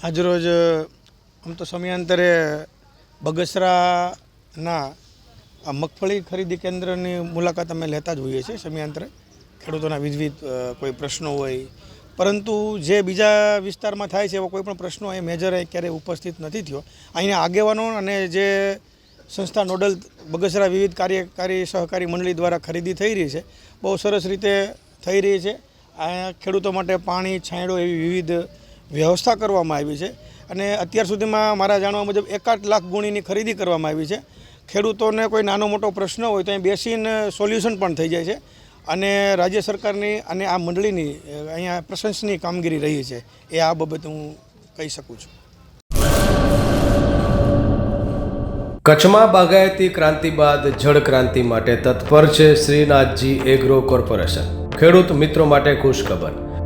આજરોજ આમ તો સમયાંતરે બગસરાના આ મગફળી ખરીદી કેન્દ્રની મુલાકાત અમે લેતા જ હોઈએ છીએ સમયાંતરે. ખેડૂતોના વિવિધ કોઈ પ્રશ્નો હોય, પરંતુ જે બીજા વિસ્તારમાં થાય છે એવા કોઈ પણ પ્રશ્નો અહીં મેજર અહીં ક્યારેય ઉપસ્થિત નથી થયો. અહીંના આગેવાનો અને જે સંસ્થા નોડલ બગસરા વિવિધ કાર્યકારી સહકારી મંડળી દ્વારા ખરીદી થઈ રહી છે, બહુ સરસ રીતે થઈ રહી છે. અહીંયા ખેડૂતો માટે પાણી, છાંયડો એવી વિવિધ વ્યવસ્થા કરવામાં આવી છે અને અત્યાર સુધીમાં મારા જાણવા મુજબ એકાદ લાખ ગુણીની ખરીદી કરવામાં આવી છે. ખેડૂતોને કોઈ નાનો મોટો પ્રશ્ન હોય તો અહીં બેસીને સોલ્યુશન પણ થઈ જાય છે અને રાજ્ય સરકારની અને આ મંડળીની અહીંયા પ્રશંસનીય કામગીરી રહી છે. એ આ બાબતે હું કહી શકું છું. કચ્છમાં બાગાયતી ક્રાંતિ બાદ જળ ક્રાંતિ માટે તત્પર છે શ્રીનાથજી એગ્રો કોર્પોરેશન. ખેડૂત મિત્રો માટે ખુશખબર.